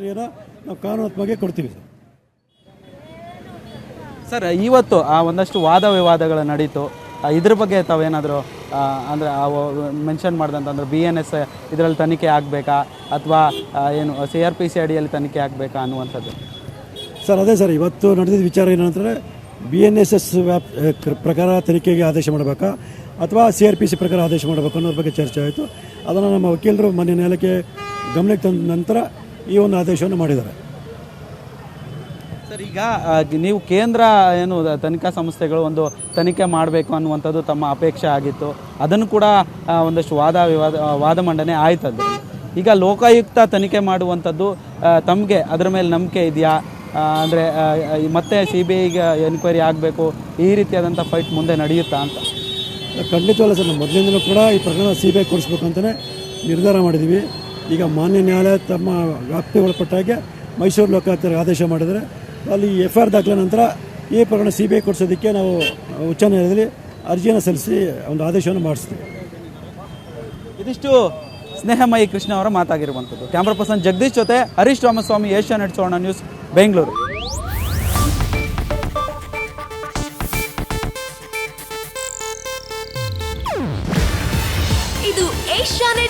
ಪ್ರಕ್ರಿಯೆನ ನಾವು ಕಾನೂನಾತ್ಮಕವಾಗಿ ಕೊಡ್ತೀವಿ. ಸರ್ ಸರ್ ಇವತ್ತು ಆ ಒಂದಷ್ಟು ವಾದ ವಿವಾದಗಳು ನಡೀತು. ಇದ್ರ ಬಗ್ಗೆ ತಾವೇನಾದರೂ ಅಂದರೆ ಮೆನ್ಷನ್ ಮಾಡಿದಂತಂದ್ರೆ ಬಿ ಎನ್ ಎಸ್ ಇದರಲ್ಲಿ ತನಿಖೆ ಆಗಬೇಕಾ? ಅಥವಾ ಏನು ಸಿ ಆರ್ ಪಿ ಸಿ ಅಡಿಯಲ್ಲಿ ತನಿಖೆ ಆಗಬೇಕಾ ಅನ್ನುವಂಥದ್ದು? ಸರ್ ಅದೇ ಸರ್ ಇವತ್ತು ನಡೆದಿದ್ದ ವಿಚಾರ ಏನಂತಂದರೆ ಬಿ ಎನ್ ಎಸ್ ಎಸ್ ವ್ಯಾಪ್ ಪ್ರಕಾರ ತನಿಖೆಗೆ ಆದೇಶ ಮಾಡಬೇಕಾ? ಅಥವಾ ಸಿ ಆರ್ ಪಿ ಸಿ ಪ್ರಕಾರ ಆದೇಶ ಮಾಡಬೇಕು ಅನ್ನೋದ್ರ ಬಗ್ಗೆ ಚರ್ಚೆ ಆಯಿತು. ಅದನ್ನು ನಮ್ಮ ವಕೀಲರು ಮನೆ ನೆಲಕ್ಕೆ ಗಮನಕ್ಕೆ ತಂದ ನಂತರ ಈ ಒಂದು ಆದೇಶವನ್ನು ಮಾಡಿದ್ದಾರೆ. ಸರ್ ಈಗ ನೀವು ಕೇಂದ್ರ ಏನು ತನಿಖಾ ಸಂಸ್ಥೆಗಳು ಒಂದು ತನಿಖೆ ಮಾಡಬೇಕು ಅನ್ನುವಂಥದ್ದು ತಮ್ಮ ಅಪೇಕ್ಷೆ ಆಗಿತ್ತು. ಅದನ್ನು ಕೂಡ ಒಂದಷ್ಟು ವಾದ ವಿವಾದ ವಾದ ಮಂಡನೆ ಆಯ್ತದ್ದು ಈಗ ಲೋಕಾಯುಕ್ತ ತನಿಖೆ ಮಾಡುವಂಥದ್ದು ತಮಗೆ ಅದರ ಮೇಲೆ ನಂಬಿಕೆ ಇದೆಯಾ? ಅಂದರೆ ಮತ್ತೆ ಸಿ ಬಿ ಐಗೆ ಎನ್ಕ್ವೈರಿ ಆಗಬೇಕು ಈ ರೀತಿಯಾದಂಥ ಫೈಟ್ ಮುಂದೆ ನಡೆಯುತ್ತಾ ಅಂತ. ಖಂಡಿತವಲ್ಲ ಸರ್ ಮೊದಲಿಂದಲೂ ಕೂಡ ಈ ಪ್ರಕರಣ ಸಿ ಬಿ ಐ ಕೊಡಿಸ್ಬೇಕು ಅಂತಲೇ ನಿರ್ಧಾರ ಮಾಡಿದ್ದೀವಿ. ಈಗ ಮಾನ್ಯ ನ್ಯಾಯಾಲಯ ತಮ್ಮ ವ್ಯಾಪ್ತಿಗೆ ಒಳಪಟ್ಟಾಗೆ ಮೈಸೂರು ಲೋಕಾಯುಕ್ತರಿಗೆ ಆದೇಶ ಮಾಡಿದರೆ ಅಲ್ಲಿ ಎಫ್ ಐ ಆರ್ ದಾಖಲ ನಂತರ ಈ ಪ್ರಕರಣ ಸಿ ಬಿ ಐ ಕೊಡಿಸೋದಕ್ಕೆ ನಾವು ಉಚ್ಚ ನ್ಯಾಯಾಲಯದಲ್ಲಿ ಅರ್ಜಿಯನ್ನು ಸಲ್ಲಿಸಿ ಒಂದು ಆದೇಶವನ್ನು ಮಾಡಿಸ್ತೀವಿ. ಇದಿಷ್ಟು ಸ್ನೇಹಮಯಿ ಕೃಷ್ಣ ಅವರ ಮಾತಾಗಿರುವಂಥದ್ದು. ಕ್ಯಾಮ್ರಾ ಪರ್ಸನ್ ಜಗದೀಶ್ ಜೊತೆ Harish Ramaswamy Asianet Suvarna news Bengaluru. ಇದು ಏಷ್ಯಾನೆಟ್